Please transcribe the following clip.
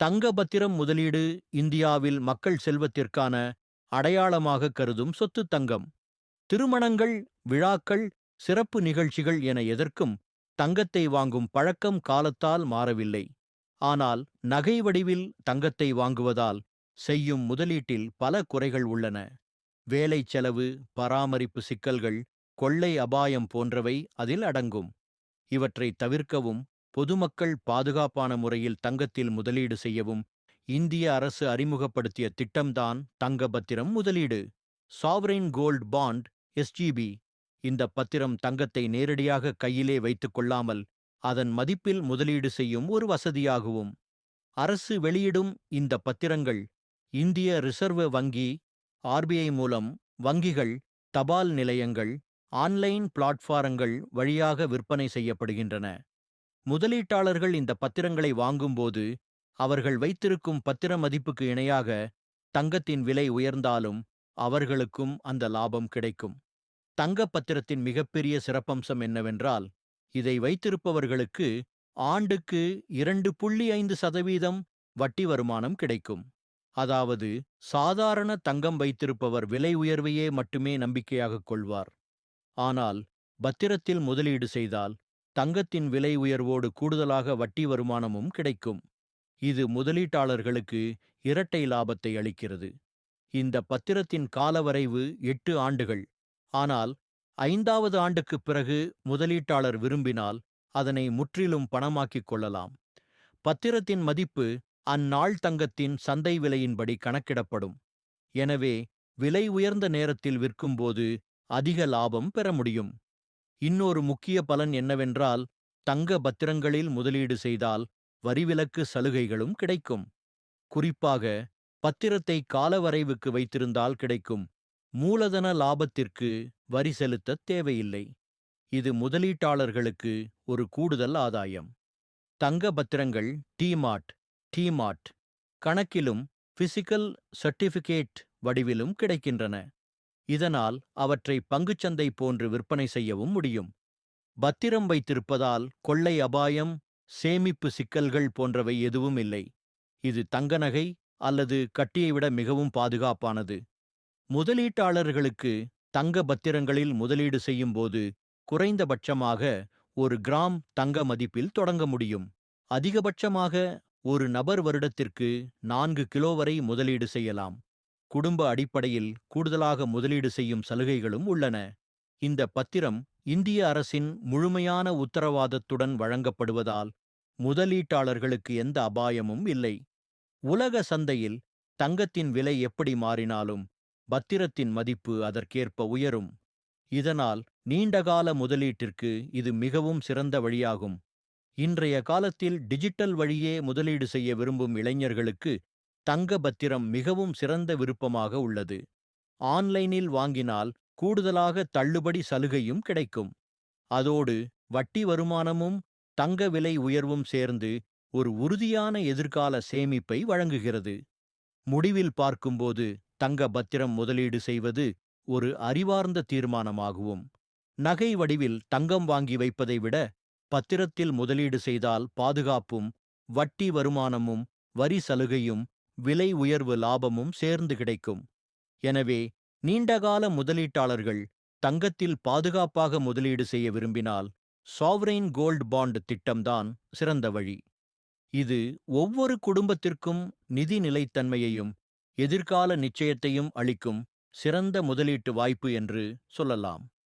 தங்க பத்திரம் முதலீடு இந்தியாவில் மக்கள் செல்வத்திற்கான அடையாளமாக கருதும் சொத்து தங்கம். திருமணங்கள் விழாக்கள் சிறப்பு நிகழ்ச்சிகள் என எதற்கும் தங்கத்தை வாங்கும் பழக்கம் காலத்தால் மாறவில்லை. ஆனால் நகை வடிவில் தங்கத்தை வாங்குவதால் செய்யும் முதலீட்டில் பல குறைகள் உள்ளன. வேலை செலவு பராமரிப்பு சிக்கல்கள் கொள்ளை அபாயம் போன்றவை அதில் அடங்கும். இவற்றை தவிர்க்கவும் பொதுமக்கள் பாதுகாப்பான முறையில் தங்கத்தில் முதலீடு செய்யவும் இந்திய அரசு அறிமுகப்படுத்திய திட்டம்தான் தங்க பத்திரம் முதலீடு சாவரின் கோல்ட் பாண்ட் எஸ்ஜிபி இந்த பத்திரம் தங்கத்தை நேரடியாக கையிலே வைத்துக் கொள்ளாமல் அதன் மதிப்பில் முதலீடு செய்யும் ஒரு வசதியாகவும். அரசு வெளியிடும் இந்த பத்திரங்கள் இந்திய ரிசர்வ் வங்கி ஆர்பிஐ மூலம் வங்கிகள் தபால் நிலையங்கள் ஆன்லைன் பிளாட்ஃபாரங்கள் வழியாக விற்பனை செய்யப்படுகின்றன. முதலீட்டாளர்கள் இந்த பத்திரங்களை வாங்கும்போது அவர்கள் வைத்திருக்கும் பத்திர மதிப்புக்கு இணையாக தங்கத்தின் விலை உயர்ந்தாலும் அவர்களுக்கும் அந்த லாபம் கிடைக்கும். தங்க பத்திரத்தின் மிகப்பெரிய சிறப்பம்சம் என்னவென்றால் இதை வைத்திருப்பவர்களுக்கு ஆண்டுக்கு இரண்டு புள்ளி ஐந்து சதவீதம் வட்டி வருமானம் கிடைக்கும். அதாவது சாதாரண தங்கம் வைத்திருப்பவர் விலை உயர்வையே மட்டுமே நம்பிக்கையாகக் கொள்வார். ஆனால் பத்திரத்தில் முதலீடு செய்தால் தங்கத்தின் விலை உயர்வோடு கூடுதலாக வட்டி வருமானமும் கிடைக்கும். இது முதலீட்டாளர்களுக்கு இரட்டை லாபத்தை அளிக்கிறது. இந்த பத்திரத்தின் காலவரைவு எட்டு ஆண்டுகள். ஆனால் ஐந்தாவது ஆண்டுக்குப் பிறகு முதலீட்டாளர் விரும்பினால் அதனை முற்றிலும் பணமாக்கிக் கொள்ளலாம். பத்திரத்தின் மதிப்பு அந்நாள் தங்கத்தின் சந்தை விலையின்படி கணக்கிடப்படும். எனவே விலை உயர்ந்த நேரத்தில் விற்கும்போது அதிக லாபம் பெற முடியும். இன்னொரு முக்கிய பலன் என்னவென்றால் தங்க பத்திரங்களில் முதலீடு செய்தால் வரிவிலக்கு சலுகைகளும் கிடைக்கும். குறிப்பாக பத்திரத்தை காலவரைவுக்கு வைத்திருந்தால் கிடைக்கும். மூலதன லாபத்திற்கு வரி செலுத்தத் தேவையில்லை. இது முதலீட்டாளர்களுக்கு ஒரு கூடுதல் ஆதாயம். தங்க பத்திரங்கள் டிமாட் டிமாட் கணக்கிலும் பிசிக்கல் சர்டிபிகேட் வடிவிலும் கிடைக்கின்றன. இதனால் அவற்றை பங்குச்சந்தை போன்று விற்பனை செய்யவும் முடியும். பத்திரம் வைத்திருப்பதால் கொள்ளை அபாயம் சேமிப்பு சிக்கல்கள் போன்றவை எதுவும் இல்லை. இது தங்க நகை அல்லது கட்டியை விட மிகவும் பாதுகாப்பானது. முதலீட்டாளர்களுக்கு தங்க பத்திரங்களில் முதலீடு செய்யும்போது குறைந்தபட்சமாக ஒரு கிராம் தங்க மதிப்பில் தொடங்க முடியும். அதிகபட்சமாக ஒரு நபர் வருடத்திற்கு நான்கு கிலோ வரை முதலீடு செய்யலாம். குடும்ப அடிப்படையில் கூடுதலாக முதலீடு செய்யும் சலுகைகளும் உள்ளன. இந்த பத்திரம் இந்திய அரசின் முழுமையான உத்தரவாதத்துடன் வழங்கப்படுவதால் முதலீட்டாளர்களுக்கு எந்த அபாயமும் இல்லை. உலக சந்தையில் தங்கத்தின் விலை எப்படி மாறினாலும் பத்திரத்தின் மதிப்பு அதற்கேற்ப உயரும். இதனால் நீண்டகால முதலீட்டிற்கு இது மிகவும் சிறந்த வழியாகும். இன்றைய காலத்தில் டிஜிட்டல் வழியே முதலீடு செய்ய விரும்பும் இளைஞர்களுக்கு தங்க பத்திரம் மிகவும் சிறந்த விருப்பமாக உள்ளது. ஆன்லைனில் வாங்கினால் கூடுதலாக தள்ளுபடி சலுகையும் கிடைக்கும். அதோடு வட்டி வருமானமும் தங்க விலை உயர்வும் சேர்ந்து ஒரு உறுதியான எதிர்கால சேமிப்பை வழங்குகிறது. முடிவில் பார்க்கும்போது தங்க பத்திரம் முதலீடு செய்வது ஒரு அறிவார்ந்த தீர்மானமாகவும் நகை வடிவில் தங்கம் வாங்கி வைப்பதை விட பத்திரத்தில் முதலீடு செய்தால் பாதுகாப்பும் வட்டி வருமானமும் வரி சலுகையும் விலை உயர்வு லாபமும் சேர்ந்து கிடைக்கும். எனவே நீண்டகால முதலீட்டாளர்கள் தங்கத்தில் பாதுகாப்பாக முதலீடு செய்ய விரும்பினால் சாவரெயின் கோல்ட் பாண்ட் திட்டம்தான் சிறந்த வழி. இது ஒவ்வொரு குடும்பத்திற்கும் நிதி நிலைத்தன்மையையும் எதிர்கால நிச்சயத்தையும் அளிக்கும் சிறந்த முதலீட்டு வாய்ப்பு என்று சொல்லலாம்.